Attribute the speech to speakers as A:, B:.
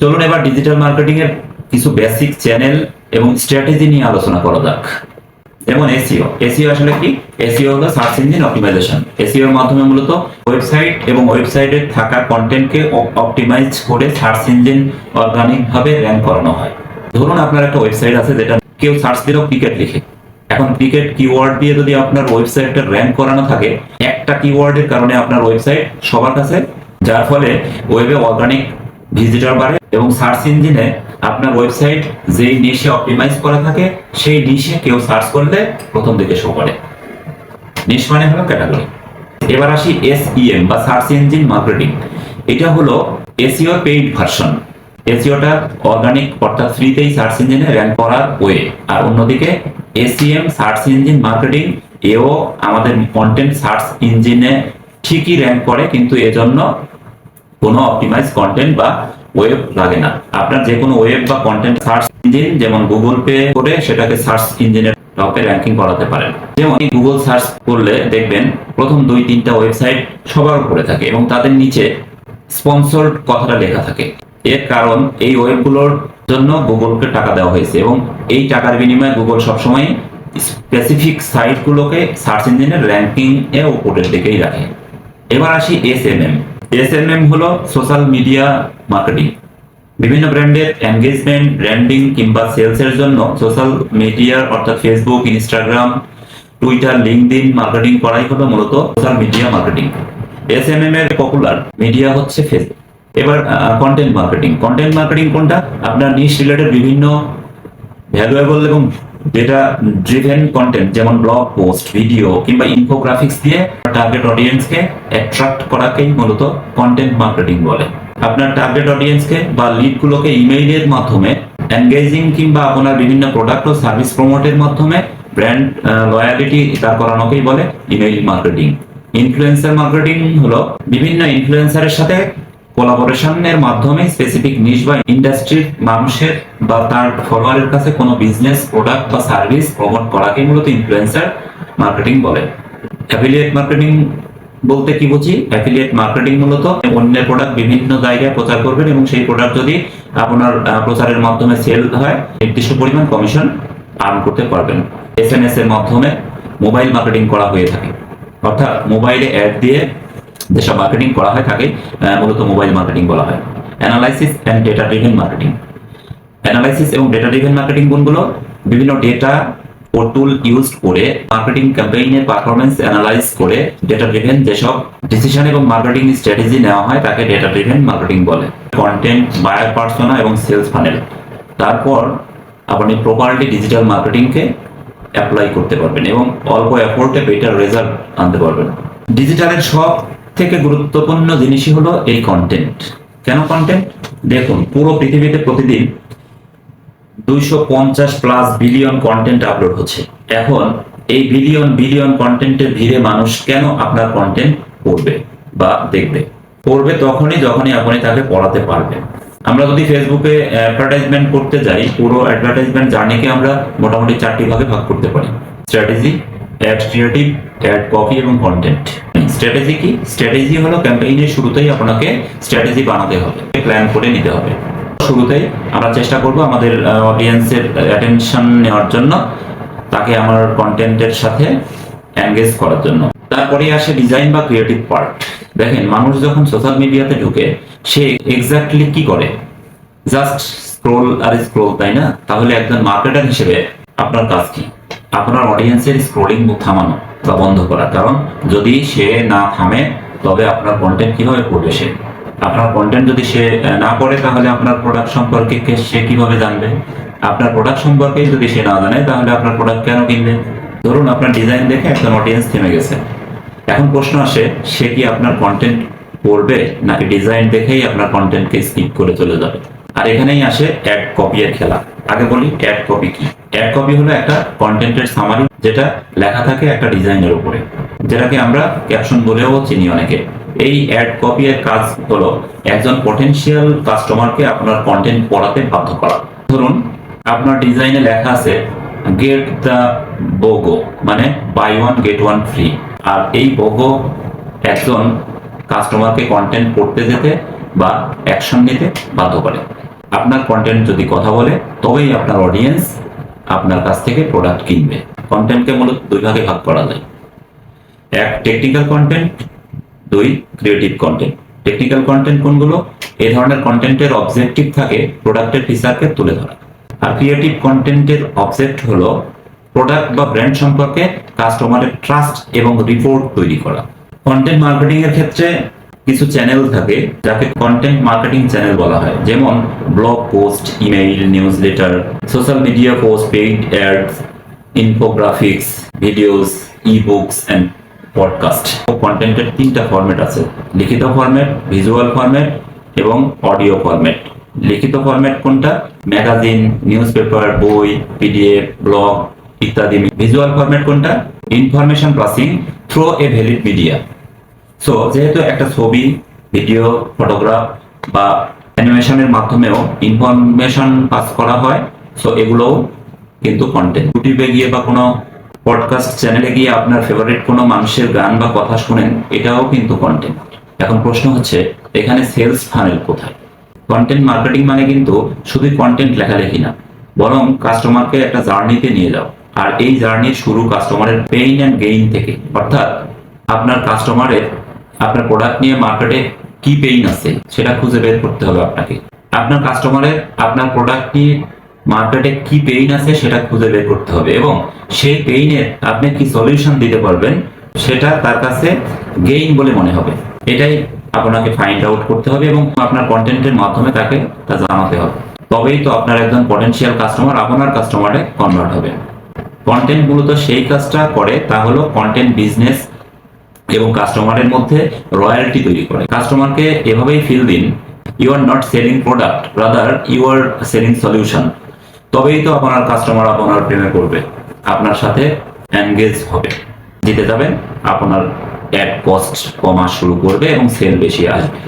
A: চলুন এবার digital marketing এর কিছু বেসিক চ্যানেল এবং স্ট্র্যাটেজি নিয়ে আলোচনা করা যাক। যেমন এসিও এসিও আসলে কি? এসিও হলো সার্চ ইঞ্জিন অপটিমাইজেশন এসিও এর মাধ্যমে মূলত ওয়েবসাইট এবং ওয়েবসাইটে থাকা কন্টেন্টকে অপটিমাইজ করে সার্চ ইঞ্জিন অর্গানিক ভাবে র্যাঙ্ক করানো হয়। ধরুন আপনার একটা ওয়েবসাইট আছে যেটা কেউ সার্চ দিলেও ক্রিকেট লিখে। এখন ক্রিকেট কিওয়ার্ড দিয়ে যদি আপনার ওয়েবসাইটটা র্যাঙ্ক করানো থাকে, একটা কিওয়ার্ডের কারণে আপনার ওয়েবসাইট সবার কাছে, যার ফলে ওয়েবে অর্গানিক ভিজিটর বাড়ে এবং সার্চ ইঞ্জিনে আপনার ওয়েবসাইট যেই নিশে অপটিমাইজ করা থাকে, সেই নিশে কেউ সার্চ করলে প্রথম দিকে শো করে। নিশ মানে হলো ক্যাটাগরি এবার আসি এসইএম বা সার্চ ইঞ্জিন মার্কেটিং এটা হলো এসইও পেইড ভার্সন এসইওটা অর্গানিক অর্থাৎ ফ্রিতেই সার্চ ইঞ্জিনে র্যাঙ্ক করার ওয়ে আর অন্যদিকে এসইএম সার্চ ইঞ্জিন মার্কেটিং এও আমাদের কন্টেন্ট সার্চ ইঞ্জিনে ঠিকই র্যাঙ্ক করে, কিন্তু এজন্য কোনো অপটিমাইজ কন্টেন্ট বা ওয়েব লাগে না। আপনার যে কোনো ওয়েব বা কন্টেন্ট সার্চ ইঞ্জিন যেমন গুগল পে করে সেটাকে সার্চ ইঞ্জিনের টপে র্যাঙ্কিং করাতে পারেন। যেমন গুগল সার্চ করলে দেখবেন প্রথম দুই, তিনটা ওয়েবসাইট সবার উপরে থাকে এবং তাদের নিচে স্পন্সর্ড কথাটা লেখা থাকে। এর কারণ এই ওয়েবগুলোর জন্য গুগলকে টাকা দেওয়া হয়েছে এবং এই টাকার বিনিময়ে গুগল সবসময় স্পেসিফিক সাইটগুলোকে সার্চ ইঞ্জিনের র্যাঙ্কিং এ উপরের দিকেই রাখে। এবার আসি S M M S M M হলো সোশ্যাল মিডিয়া মার্কেটিং। বিভিন্ন ব্র্যান্ডের এনগেজমেন্ট, ব্র্যান্ডিং কিংবা সেলস এর জন্য সোশ্যাল মিডিয়ার অর্থাৎ Facebook, Instagram, Twitter LinkedIn marketing করাই হলো মূলত social media marketing. S M M এর পপুলার মিডিয়া হচ্ছে ফেসবুক। এবার কন্টেন্ট মার্কেটিং কন্টেন্ট মার্কেটিং কোনটা? আপনার নিশ রিলেটেড বিভিন্ন ভ্যালুয়েবল এবং ডেটা ড্রিভেন কন্টেন্ট যেমন ব্লগ পোস্ট ভিডিও কিংবা ইনফোগ্রাফিক্স দিয়ে টার্গেট অডিয়েন্সকে অ্যাট্রাক্ট করাকেই মূলত কন্টেন্ট মার্কেটিং বলে। আপনার টার্গেট অডিয়েন্সকে বা লিডগুলোকে ইমেইলের মাধ্যমে এনগেজিং কিংবা আপনার বিভিন্ন প্রোডাক্ট ও সার্ভিস প্রমোটের মাধ্যমে ব্র্যান্ড লয়ালিটি দাঁড় করানোকেই বলে ইমেইল মার্কেটিং ইনফ্লুয়েন্সার মার্কেটিং হলো বিভিন্ন ইনফ্লুয়েন্সারের সাথে কোলাবোরেশনের মাধ্যমে স্পেসিফিক নিশ বা ইন্ডাস্ট্রির মানুষের বা তার ফলোয়ারের কাছে কোনো বিজনেস প্রোডাক্ট বা সার্ভিস প্রমোট করাকে মূলত ইনফ্লুয়েন্সার মার্কেটিং বলে। অ্যাফিলিয়েট মার্কেটিং বলতে কি বুঝি? অ্যাফিলিয়েট মার্কেটিং মূলত অন্যের প্রোডাক্ট বিভিন্ন জায়গায় প্রচার করবেন এবং সেই প্রোডাক্ট যদি আপনার প্রচারের মাধ্যমে সেল হয়, নির্দিষ্ট পরিমাণ কমিশন আর্ন করতে পারবেন। এস এর মাধ্যমে মোবাইল মার্কেটিং করা হয়ে থাকে। অর্থাৎ মোবাইলে অ্যাড দিয়ে যেসব মার্কেটিং করা হয় আহ, মূলত মোবাইল মার্কেটিং বলা হয়। Analysis and data driven marketing analysis এবং ডেটা ড্রিভেন মার্কেটিং গুণগুলো বিভিন্ন ডেটা ও টুল ইউজ করে মার্কেটিং ক্যাম্পেইনের পারফরমেন্স অ্যানালাইজ করে ডেটা ড্রিভেন যেসব ডিসিশন এবং মার্কেটিং স্ট্র্যাটেজি নেওয়া হয় তাকে ডেটা ড্রিভেন মার্কেটিং বলে। কন্টেন্ট বায়ার পার্সোনা এবং সেলস ফানেল তারপর আপনি প্রপারলি ডিজিটাল মার্কেটিংকে অ্যাপ্লাই করতে পারবেন এবং অল্প এফোর্টে বেটার রেজাল্ট আনতে পারবেন। ডিজিটালের সব থেকে গুরুত্বপূর্ণ জিনিসই হলো এই কন্টেন্ট কেন কন্টেন্ট দেখুন, পুরো পৃথিবীতে প্রতিদিন দুইশো পঞ্চাশ প্লাস বিলিয়ন কন্টেন্ট আপলোড হচ্ছে। এখন এই বিলিয়ন বিলিয়ন কন্টেন্টের ভিড়ে মানুষ কেন আপনার কন্টেন্ট পড়বে বা দেখবে? পড়বে তখনই, যখনই আপনি তাকে পড়াতে পারবেন। আমরা যদি ফেসবুকে অ্যাডভার্টাইজমেন্ট করতে যাই, পুরো অ্যাডভার্টাইজমেন্ট জার্নিকে আমরা মোটামুটি চারটি ভাগে ভাগ করতে পারি। Strategy ad creative ad copy এবং কন্টেন্ট স্ট্র্যাটেজি কি? স্ট্র্যাটেজি হলো ক্যাম্পেইনের শুরুতেই আপনাকে স্ট্র্যাটেজি বানাতে হবে প্ল্যান করে নিতে হবে। শুরুতেই আমরা চেষ্টা করব আমাদের অডিয়েন্সের অ্যাটেনশন নেওয়ার জন্য, তাকে আমার কন্টেন্টের সাথে করার জন্য। তারপরে আসে ডিজাইন বা ক্রিয়েটিভ পার্ট দেখেন, মানুষ যখন সোশ্যাল মিডিয়াতে ঢুকে, সে এক্স্যাক্টলি কি করে? জাস্ট স্ক্রোল আর স্ক্রোল তাই না? তাহলে একজন মার্কেটার হিসেবে আপনার কাজ কি? আপনার অডিয়েন্সের স্ক্রোলিং থামানো। বা বন্ধ করা। কারণ যদি সে না থামে, তবে আপনার কন্টেন্ট কীভাবে পড়বে সে? আপনার কন্টেন্ট যদি সে না পড়ে তাহলে আপনার প্রোডাক্ট সম্পর্কে সে কীভাবে জানবে? আপনার প্রোডাক্ট সম্পর্কে যদি সে না জানে, তাহলে আপনার প্রোডাক্ট কেন কিনবে? ধরুন আপনার ডিজাইন দেখে একজন অডিয়েন্স থেমে গেছে। এখন প্রশ্ন আসে, সে কি আপনার কন্টেন্ট পড়বে নাকি ডিজাইন দেখেই আপনার কন্টেন্টকে স্কিপ করে চলে যাবে? আর এখানেই আসে অ্যাড কপি এর খেলা। আগে বলি অ্যাড কপি কি? অ্যাড কপি হলো একটা কন্টেন্টের সামারি যেটা লেখা থাকে একটা ডিজাইনের উপরে, যেটাকে আমরা ক্যাপশন বলেও চিনি অনেকে। এই অ্যাড কপি এর কাজ হলো একজন পটেনশিয়াল কাস্টমারকে আপনার কন্টেন্ট পড়াতে বাধ্য করা। ধরুন, আপনার ডিজাইনে লেখা আছে গেট দ্য বোগো মানে buy one get one free আর এই বোগো একজন কাস্টমারকে কন্টেন্ট পড়তে যেতে বা অ্যাকশন নিতে বাধ্য করে। আপনার কন্টেন্ট যদি কথা বলে, তবেই আপনার অডিয়েন্স আপনার কাছ থেকে প্রোডাক্ট কিনবে। কন্টেন্টকে মূলত দুই ভাগে ভাগ করা যায়। এক টেকনিক্যাল কন্টেন্ট দুই ক্রিয়েটিভ কন্টেন্ট টেকনিক্যাল কন্টেন্ট কোনগুলো? এই ধরনের কন্টেন্টের অবজেক্টিভ থাকে প্রোডাক্টের ফিচারকে তুলে ধরা। আর ক্রিয়েটিভ কন্টেন্টের অবজেক্ট হলো প্রোডাক্ট বা ব্র্যান্ড সম্পর্কে কাস্টমারের ট্রাস্ট এবং রিপোর্ট তৈরি করা। কন্টেন্ট মার্কেটিং এর ক্ষেত্রে কিছু চ্যানেল থাকে, যাকে কন্টেন্ট মার্কেটিং চ্যানেল বলা হয়। যেমন blog post email newsletter social media post paid ads infographics videos ebooks and podcast কন্টেন্টের তিনটা ফরম্যাট আছে। লিখিত ফরম্যাট ভিজুয়াল ফরম্যাট এবং অডিও ফরম্যাট লিখিত ফরম্যাট কোনটা? ম্যাগাজিন নিউজ পেপার বই পিডিএফ ব্লগ ইত্যাদি। ভিজুয়াল ফরম্যাট কোনটা? Information passing through a valid media so যেহেতু একটা ছবি ভিডিও ফটোগ্রাফ বা অ্যানিমেশনের মাধ্যমেও ইনফরমেশন পাস করা হয় সো এগুলোও কিন্তু কন্টেন্ট ইউটিউবে গিয়ে বা কোনো পডকাস্ট চ্যানেলে গিয়ে আপনার ফেভারিট কোনো মানুষের গান বা কথা শুনেন, এটাও কিন্তু কন্টেন্ট এখন প্রশ্ন হচ্ছে, এখানে সেলস ফানেল কোথায়? কন্টেন্ট মার্কেটিং মানে কিন্তু শুধু কন্টেন্ট লেখালেখি না, বরং কাস্টমারকে একটা জার্নিতে নিয়ে যাও। আর এই জার্নির শুরু কাস্টমারের পেইন অ্যান্ড গেইন থেকে। অর্থাৎ আপনার কাস্টমারের আপনার প্রোডাক্ট নিয়ে মার্কেটে কি পেইন আছে, সেটা খুঁজে বের করতে হবে আপনাকে। আপনার কাস্টমারের আপনার প্রোডাক্ট নিয়ে মার্কেটে কি পেইন আছে, সেটা খুঁজে বের করতে হবে এবং সেই পেইনের আপনি কি সলিউশন দিতে পারবেন, সেটা তার কাছে গেইন বলে মনে হবে। এটাই আপনাকে ফাইন্ড আউট করতে হবে এবং আপনার কন্টেন্টের মাধ্যমে তাকে তা জানাতে হবে। তবেই তো আপনার একজন পটেনশিয়াল কাস্টমার আপনার কাস্টমারে কনভার্ট হবে। কন্টেন্ট মূলত সেই কাজটা করে, তা হলো কন্টেন্ট বিজনেস এবং কাস্টমারের মধ্যে রয়্যালটি তৈরি করে। কাস্টমারকে এভাবেই ফিল দিন you are not selling product rather you are selling solution তবেই তো আপনার কাস্টমার আপনার প্রেমে পড়বে, আপনার সাথে এনগেজ হবে। জিতে যাবেন, আপনার অ্যাড কস্ট কমা শুরু করবে এবং সেল বেশি আসবে।